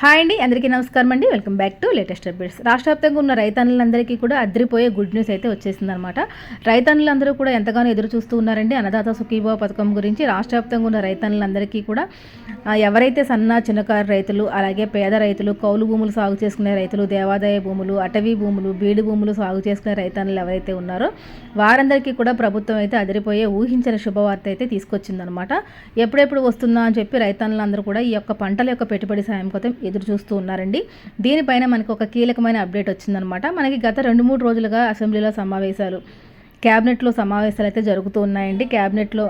Hi అండి అందరికీ నమస్కారం అండి. Welcome back to latest updates. రాష్ట్ర వ్యాప్తంగా ఉన్న రైతన్నులందరికీ కూడా అద్రిపోయే గుడ్ న్యూస్ అయితే వచ్చేసిందనమాట రైతన్నులందరూ కూడా ఎంతగానో ఎదురు చూస్తూ ఉన్నారండి. అన్నదాత సుఖీభావ పథకం గురించి రాష్ట్ర వ్యాప్తంగా ఉన్న రైతన్నులందరికీ కూడా ఎవరైతే సన్న చిన్నకారు రైతులు అలాగే పేద రైతులు కౌలు భూములు సాగు చేసుకునే రైతులు దేవాదాయ భూములు అటవీ భూములు బీడు భూములు సాగు చేసుకునే రైతన్నులు ఎవరైతే ఉన్నారో వారందరికీ కూడా ప్రభుత్వం అయితే అదిరిపోయే ఊహించిన శుభవార్త అయితే తీసుకొచ్చిందనమాట ఎప్పుడెప్పుడు వస్తుందా అని చెప్పి రైతన్నులందరూ కూడా ఈ యొక్క పంటల యొక్క పెట్టుబడి సాయం కోసం ఎదురు చూస్తూ ఉన్నారండి. దీనిపైన మనకు ఒక కీలకమైన అప్డేట్ వచ్చిందనమాట. మనకి గత రెండు మూడు రోజులుగా అసెంబ్లీలో సమావేశాలు క్యాబినెట్లో సమావేశాలు అయితే జరుగుతూ ఉన్నాయండి. క్యాబినెట్లో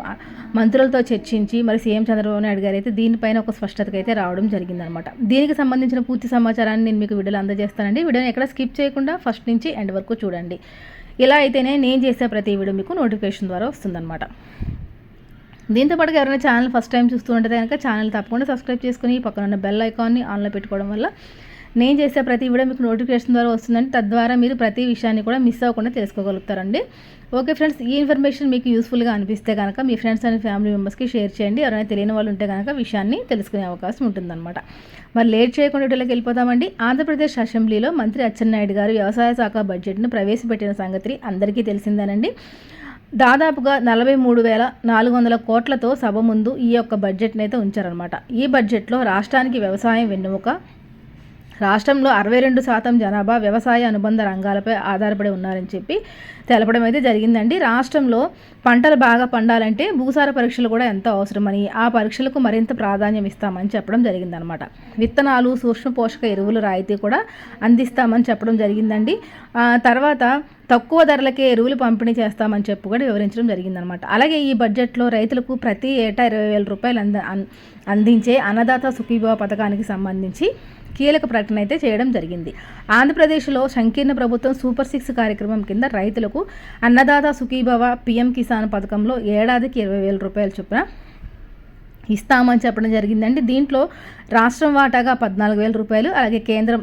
మంత్రులతో చర్చించి మరి సీఎం చంద్రబాబు నాయుడు గారు అయితే దీనిపైన ఒక స్పష్టతగా అయితే రావడం జరిగిందనమాట. దీనికి సంబంధించిన పూర్తి సమాచారాన్ని నేను మీకు వీడియోలో అందజేస్తానండి. వీడియోని ఎక్కడ స్కిప్ చేయకుండా ఫస్ట్ నుంచి ఎండ్ వరకు చూడండి. ఇలా అయితేనే నేను చేసే ప్రతి వీడియో మీకు నోటిఫికేషన్ ద్వారా వస్తుందన్నమాట దీంతో పాటుగా ఎవరైనా ఛానల్ ఫస్ట్ టైం చూస్తూ ఉంటే కనుక ఛానల్ తప్పకుండా సబ్స్క్రైబ్ చేసుకుని పక్కన ఉన్న బెల్ ఐకాన్ని ఆన్లో పెట్టుకోవడం వల్ల నేను చేసే ప్రతి వీడియో మీకు నోటిఫికేషన్ ద్వారా వస్తుందండి. తద్వారా మీరు ప్రతి విషయాన్ని కూడా మిస్ అవ్వకుండా తెలుసుకోగలుగుతారండి. ఓకే ఫ్రెండ్స్ ఈ ఇన్ఫర్మేషన్ మీకు యూస్ఫుల్గా అనిపిస్తే కనుక మీ ఫ్రెండ్స్ అండ్ ఫ్యామిలీ మెంబర్స్కి షేర్ చేయండి. ఎవరైనా తెలియని వాళ్ళు ఉంటే కనుక విషయాన్ని తెలుసుకునే అవకాశం ఉంటుందన్నమాట. మరి లేట్ చేయకుండా వీడియోలోకి వెళ్ళిపోతామండి ఆంధ్రప్రదేశ్ అసెంబ్లీలో మంత్రి అచ్చెన్నాయుడు గారు వ్యవసాయ శాఖ బడ్జెట్ను ప్రవేశపెట్టిన సంగతి అందరికీ తెలిసిందేనండి. దాదాపుగా నలభై మూడు వేల నాలుగు వందల కోట్లతో సభ ముందు ఈ యొక్క బడ్జెట్ని అయితే ఉంచారనమాట ఈ బడ్జెట్లో రాష్ట్రానికి వ్యవసాయం వెన్నెముక రాష్ట్రంలో అరవై రెండు శాతం జనాభా వ్యవసాయ అనుబంధ రంగాలపై ఆధారపడి ఉన్నారని చెప్పి తెలపడం అయితే జరిగిందండి. రాష్ట్రంలో పంటలు బాగా పండాలంటే భూసార పరీక్షలు కూడా ఎంతో అవసరమని ఆ పరీక్షలకు మరింత ప్రాధాన్యం ఇస్తామని చెప్పడం జరిగిందనమాట విత్తనాలు సూక్ష్మ పోషక ఎరువులు రాయితీ కూడా అందిస్తామని చెప్పడం జరిగిందండి. తర్వాత తక్కువ ధరలకే ఎరువులు పంపిణీ చేస్తామని చెప్పి కూడా వివరించడం జరిగిందనమాట అలాగే ఈ బడ్జెట్లో రైతులకు ప్రతి ఏటా ఇరవై వేల రూపాయలు అంద అన్- అందించే అన్నదాత సుఖీభవ పథకానికి సంబంధించి కీలక ప్రకటన అయితే చేయడం జరిగింది. ఆంధ్రప్రదేశ్లో సంకీర్ణ ప్రభుత్వం సూపర్ సిక్స్ కార్యక్రమం కింద రైతులకు అన్నదాత సుఖీభవ పిఎం కిసాన్ పథకంలో ఏడాదికి ఇరవై వేల రూపాయల చొప్పున ఇస్తామని చెప్పడం జరిగిందండి. దీంట్లో రాష్ట్రం వాటాగా పద్నాలుగు వేల రూపాయలు అలాగే కేంద్రం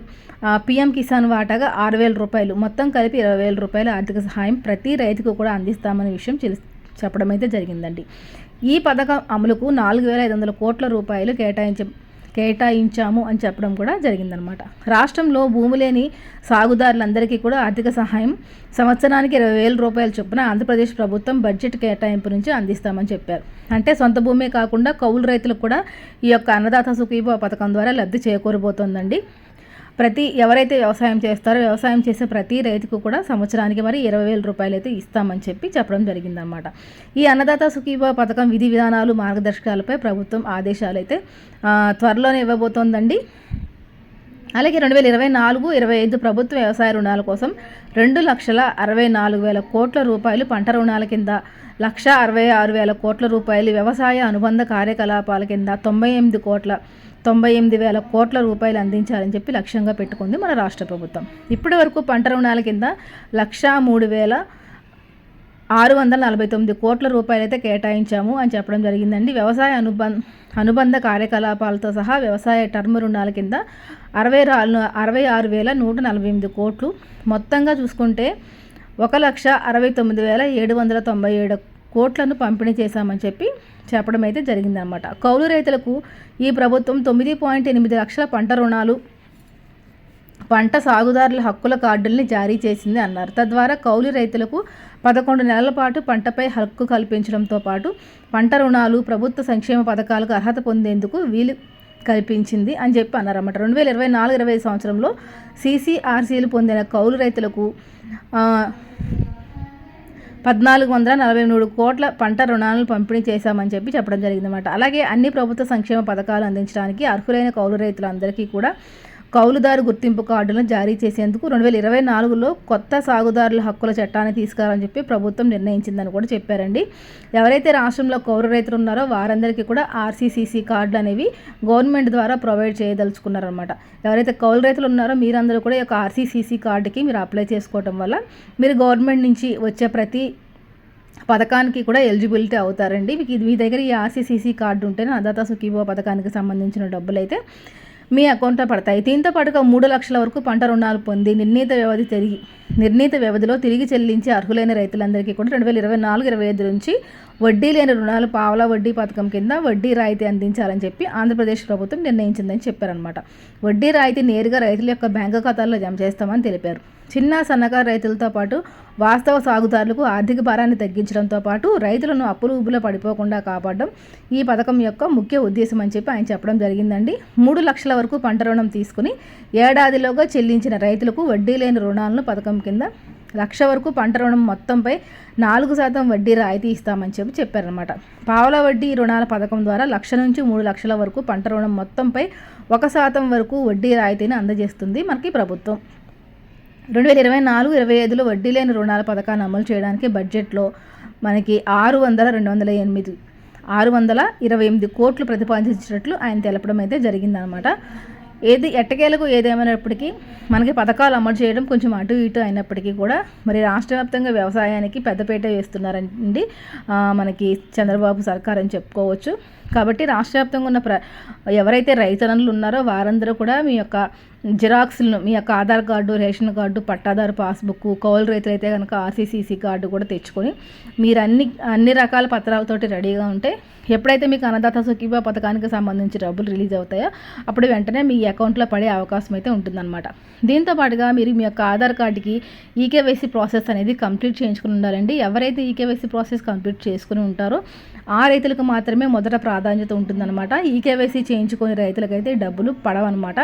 పీఎం కిసాన్ వాటాగా ఆరు వేల రూపాయలు. మొత్తం కలిపి ఇరవై వేల రూపాయల ఆర్థిక సహాయం ప్రతి రైతుకు కూడా అందిస్తామనే విషయం తెలు చెప్పడం అయితే జరిగిందండి. ఈ పథకం అమలుకు నాలుగు వేల ఐదు వందల కోట్ల రూపాయలు కేటాయించ కేటాయించాము అని చెప్పడం కూడా జరిగిందనమాట. రాష్ట్రంలో భూమి లేని సాగుదారులందరికీ కూడా ఆర్థిక సహాయం సంవత్సరానికి ఇరవై వేల రూపాయల చొప్పున ఆంధ్రప్రదేశ్ ప్రభుత్వం బడ్జెట్ కేటాయింపు నుంచి అందిస్తామని చెప్పారు. అంటే సొంత భూమే కాకుండా కౌలు రైతులకు కూడా ఈ యొక్క అన్నదాత సుఖీభ పథకం ద్వారా లబ్ధి చేకూరబోతోందండి. ప్రతి ఎవరైతే వ్యవసాయం చేస్తారో వ్యవసాయం చేసే ప్రతి రైతుకు కూడా సంవత్సరానికి మరి ఇరవై వేల రూపాయలు అయితే ఇస్తామని చెప్పి చెప్పడం జరిగిందనమాట ఈ అన్నదాత సుఖీభ పథకం విధి విధానాలు మార్గదర్శకాలపై ప్రభుత్వం ఆదేశాలు అయితే త్వరలోనే ఇవ్వబోతోందండి. అలాగే రెండు వేల ఇరవై నాలుగు ఇరవై ఐదు ప్రభుత్వ వ్యవసాయ రుణాల కోసం రెండు లక్షల అరవై నాలుగు వేల కోట్ల రూపాయలు పంట రుణాల కింద లక్ష అరవై ఆరు వేల కోట్ల రూపాయలు వ్యవసాయ అనుబంధ కార్యకలాపాల కింద తొంభై ఎనిమిది కోట్ల తొంభై ఎనిమిది వేల కోట్ల రూపాయలు అందించాలని చెప్పి లక్ష్యంగా పెట్టుకుంది మన రాష్ట్ర ప్రభుత్వం. ఇప్పటి వరకు పంట రుణాల కింద లక్ష మూడు వేల ఆరు వందల నలభై తొమ్మిది కోట్ల రూపాయలు అయితే కేటాయించాము అని చెప్పడం జరిగిందండి. వ్యవసాయ అనుబంధ అనుబంధ కార్యకలాపాలతో సహా వ్యవసాయ టర్మ్ రుణాల కింద అరవై రా అరవై ఆరు వేల నూట నలభై ఎనిమిది కోట్లు. మొత్తంగా చూసుకుంటే ఒక లక్ష అరవై తొమ్మిది వేల ఏడు వందల తొంభై ఏడు కోట్లను పంపిణీ చేశామని చెప్పి చెప్పడం అయితే జరిగిందనమాట కౌలు రైతులకు ఈ ప్రభుత్వం తొమ్మిది పాయింట్ ఎనిమిది లక్షల పంట రుణాలు పంట సాగుదారుల హక్కుల కార్డుల్ని జారీ చేసింది అన్నారు. తద్వారా కౌలు రైతులకు పదకొండు నెలల పాటు పంటపై హక్కు కల్పించడంతో పాటు పంట రుణాలు ప్రభుత్వ సంక్షేమ పథకాలకు అర్హత పొందేందుకు వీలు కల్పించింది అని చెప్పి అన్నారన్నమాట. రెండు వేల ఇరవై నాలుగు ఇరవై సంవత్సరంలో సీసీఆర్సీలు పొందిన కౌలు రైతులకు పద్నాలుగు వందల నలభై మూడు కోట్ల పంట రుణాలను పంపిణీ చేశామని చెప్పి చెప్పడం జరిగిందన్నమాట. అలాగే అన్ని ప్రభుత్వ సంక్షేమ పథకాలు అందించడానికి అర్హులైన కౌలు రైతులందరికీ కూడా కౌలుదారు గుర్తింపు కార్డులను జారీ చేసేందుకు రెండు వేల ఇరవై నాలుగులో కొత్త సాగుదారుల హక్కుల చట్టాన్ని తీసుకురావాలని చెప్పి ప్రభుత్వం నిర్ణయించిందని కూడా చెప్పారండి. ఎవరైతే రాష్ట్రంలో కౌలు రైతులు ఉన్నారో వారందరికీ కూడా ఆర్సీసీసీ కార్డులు అనేవి గవర్నమెంట్ ద్వారా ప్రొవైడ్ చేయదలుచుకున్నారనమాట ఎవరైతే కౌలు రైతులు ఉన్నారో మీరందరూ కూడా ఈ యొక్క ఆర్సీసీసీ కార్డుకి మీరు అప్లై చేసుకోవటం వల్ల మీరు గవర్నమెంట్ నుంచి వచ్చే ప్రతి పథకానికి కూడా ఎలిజిబిలిటీ అవుతారండి. మీకు ఇది మీ దగ్గర ఈ ఆర్సీసీసీ కార్డు ఉంటేనే అదాత సుఖీభో పథకానికి సంబంధించిన డబ్బులు అయితే మీ అకౌంట్లో పడతాయి. దీంతో పాటుగా మూడు లక్షల వరకు పంట రుణాలు పొంది నిర్ణీత వ్యవధి తిరిగి నిర్ణీత వ్యవధిలో తిరిగి చెల్లించి అర్హులైన రైతులందరికీ కూడా రెండు వేల ఇరవై నాలుగు ఇరవై ఐదు నుంచి వడ్డీ లేని రుణాలు పావలా వడ్డీ పథకం కింద వడ్డీ రాయితీ అందించాలని చెప్పి ఆంధ్రప్రదేశ్ ప్రభుత్వం నిర్ణయించిందని చెప్పారనమాట వడ్డీ రాయితీ నేరుగా రైతుల యొక్క బ్యాంకు ఖాతాల్లో జమ చేస్తామని తెలిపారు. చిన్న సన్నకారు రైతులతో పాటు వాస్తవ సాగుదారులకు ఆర్థిక భారాన్ని తగ్గించడంతో పాటు రైతులను అప్పులు ఉబ్బులో పడిపోకుండా కాపాడడం ఈ పథకం యొక్క ముఖ్య ఉద్దేశం అని చెప్పి ఆయన చెప్పడం జరిగిందండి. మూడు లక్షల వరకు పంట రుణం తీసుకుని ఏడాదిలోగా చెల్లించిన రైతులకు వడ్డీ లేని రుణాలను పథకం కింద లక్ష వరకు పంట రుణం మొత్తంపై నాలుగు శాతం వడ్డీ రాయితీ ఇస్తామని చెప్పి చెప్పారనమాట పావుల వడ్డీ రుణాల పథకం ద్వారా లక్ష నుంచి మూడు లక్షల వరకు పంట రుణం మొత్తంపై ఒక శాతం వరకు వడ్డీ రాయితీని అందజేస్తుంది మనకి ప్రభుత్వం. రెండు వేల ఇరవై నాలుగు ఇరవై ఐదులో వడ్డీ లేని రుణాల పథకాన్ని అమలు చేయడానికి బడ్జెట్లో మనకి ఆరు వందల రెండు వందల ఎనిమిది ఆరు వందల ఇరవై ఎనిమిది కోట్లు ప్రతిపాదించినట్లు ఆయన తెలపడం అయితే జరిగిందనమాట. ఏది ఎట్టకేలకు ఏదేమైనప్పటికీ మనకి పథకాలు అమలు చేయడం కొంచెం అటు ఇటు అయినప్పటికీ కూడా మరి రాష్ట్ర వ్యాప్తంగా వ్యవసాయానికి పెద్దపీట వేస్తున్నారండి. మనకి చంద్రబాబు సర్కార్ అని చెప్పుకోవచ్చు. కాబట్టి రాష్ట్ర వ్యాప్తంగా ఉన్న ప్ర ఎవరైతే రైతన్నలు ఉన్నారో వారందరూ కూడా మీ యొక్క జిరాక్స్లను మీ యొక్క ఆధార్ కార్డు రేషన్ కార్డు పట్టాదారు పాస్బుక్ కౌలు రైతులు అయితే కనుక ఆర్సీసీసీ కార్డు కూడా తెచ్చుకొని మీరు అన్ని అన్ని రకాల పత్రాలతోటి రెడీగా ఉంటే ఎప్పుడైతే మీకు అన్నదాత సుఖీబా పథకానికి సంబంధించి డబ్బులు రిలీజ్ అవుతాయో అప్పుడు వెంటనే మీ అకౌంట్లో పడే అవకాశం అయితే ఉంటుందన్నమాట. దీంతో పాటుగా మీరు మీ యొక్క ఆధార్ కార్డుకి ఈకేవైసీ ప్రాసెస్ అనేది కంప్లీట్ చేయించుకుని ఉండాలండి. ఎవరైతే ఈకేవైసీ ప్రాసెస్ కంప్లీట్ చేసుకుని ఉంటారో ఆ రైతులకు మాత్రమే మొదట ప్రాధాన్యత ఉంటుందన్నమాట. ఈకేవైసీ చేయించుకునే రైతులకైతే డబ్బులు పడవన్నమాట.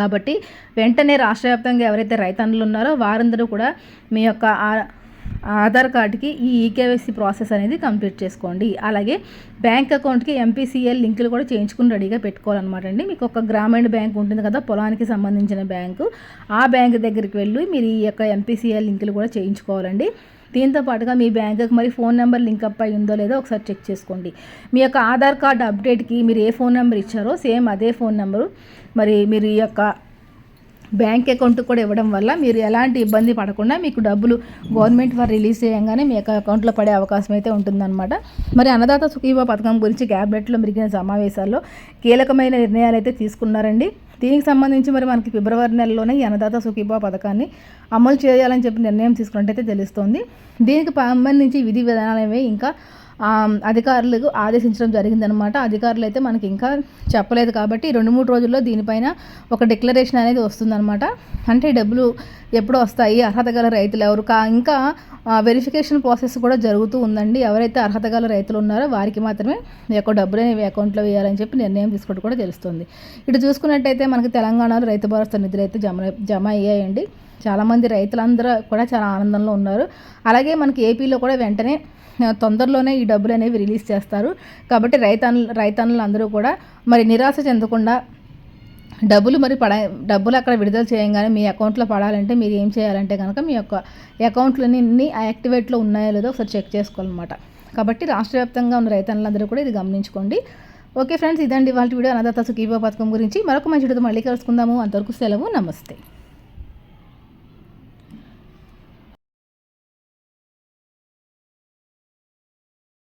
కాబట్టి వెంటనే రాష్ట్ర వ్యాప్తంగా ఎవరైతే రైతన్నులు ఉన్నారో వారందరూ కూడా మీ యొక్క ఆధార్ కార్డుకి ఈ ఈకేవైసీ ప్రాసెస్ అనేది కంప్లీట్ చేసుకోండి. అలాగే బ్యాంక్ అకౌంట్కి ఎంపీసీఎల్ లింకులు కూడా చేయించుకుని రెడీగా పెట్టుకోవాలన్నమాట అండి. మీకు ఒక గ్రామీణ బ్యాంక్ ఉంటుంది కదా పొలానికి సంబంధించిన బ్యాంకు. ఆ బ్యాంక్ దగ్గరికి వెళ్ళి మీరు ఈ యొక్క ఎంపీసీఎల్ లింకులు కూడా చేయించుకోవాలండి. దీంతో పాటుగా మీ బ్యాంకుకి మరి ఫోన్ నెంబర్ లింక్ అప్ అయి ఉందో లేదో ఒకసారి చెక్ చేసుకోండి. మీ యొక్క ఆధార్ కార్డ్ అప్డేట్కి మీరు ఏ ఫోన్ నెంబర్ ఇచ్చారో సేమ్ అదే ఫోన్ నెంబరు. మరి మీరు ఈ యొక్క బ్యాంక్ అకౌంట్ కూడా ఇవ్వడం వల్ల మీరు ఎలాంటి ఇబ్బంది పడకుండా మీకు డబ్బులు గవర్నమెంట్ వారు రిలీజ్ చేయగానే మీ అకౌంట్లో పడే అవకాశం అయితే ఉంటుందన్నమాట. మరి అన్నదాత సుఖీబా పథకం గురించి క్యాబినెట్లో మెరిగిన సమావేశాల్లో కీలకమైన నిర్ణయాలు అయితే తీసుకున్నారండి. దీనికి సంబంధించి మరి మనకి ఫిబ్రవరి నెలలోనే ఈ అన్నదాత సుఖీబా పథకాన్ని అమలు చేయాలని చెప్పి నిర్ణయం తీసుకున్నట్టయితే తెలుస్తోంది. దీనికి సంబంధించి విధి విధానాలు ఇంకా అధికారులకు ఆదేశించడం జరిగిందనమాట అధికారులు అయితే మనకి ఇంకా చెప్పలేదు కాబట్టి రెండు మూడు రోజుల్లో దీనిపైన ఒక డిక్లరేషన్ అనేది వస్తుందన్నమాట. అంటే డబ్బులు ఎప్పుడు వస్తాయి అర్హత గల రైతులు ఎవరు? కా ఇంకా వెరిఫికేషన్ ప్రాసెస్ కూడా జరుగుతూ ఉందండి. ఎవరైతే అర్హత గల రైతులు ఉన్నారో వారికి మాత్రమే ఈ యొక్క డబ్బులు అనేవి అకౌంట్లో వేయాలని చెప్పి నిర్ణయం తీసుకోవడం కూడా తెలుస్తుంది. ఇటు చూసుకున్నట్టయితే మనకి తెలంగాణలో రైతు భరోసా నిధులు అయితే జమ జమ అయ్యాయండి. చాలామంది రైతులందరూ కూడా చాలా ఆనందంలో ఉన్నారు. అలాగే మనకి ఏపీలో కూడా వెంటనే తొందరలోనే ఈ డబ్బులు అనేవి రిలీజ్ చేస్తారు. కాబట్టి రైతన్లు రైతన్నులు అందరూ కూడా మరి నిరాశ చెందకుండా డబ్బులు మరి పడ డబ్బులు అక్కడ విడుదల చేయంగానే మీ అకౌంట్లో పడాలంటే మీరు ఏం చేయాలంటే కనుక మీ యొక్క అకౌంట్లన్నీ యాక్టివేట్లో ఉన్నాయో లేదో ఒకసారి చెక్ చేసుకోవాలన్నమాట. కాబట్టి రాష్ట్ర వ్యాప్తంగా ఉన్న రైతన్నులందరూ కూడా ఇది గమనించుకోండి. ఓకే ఫ్రెండ్స్ ఇదండి వాళ్ళ వీడియో. అన్నదాత సుఖీభ పథకం గురించి. మరొక మంచి మళ్ళీ కలుసుకుందాము. అంతవరకు సెలవు. నమస్తే.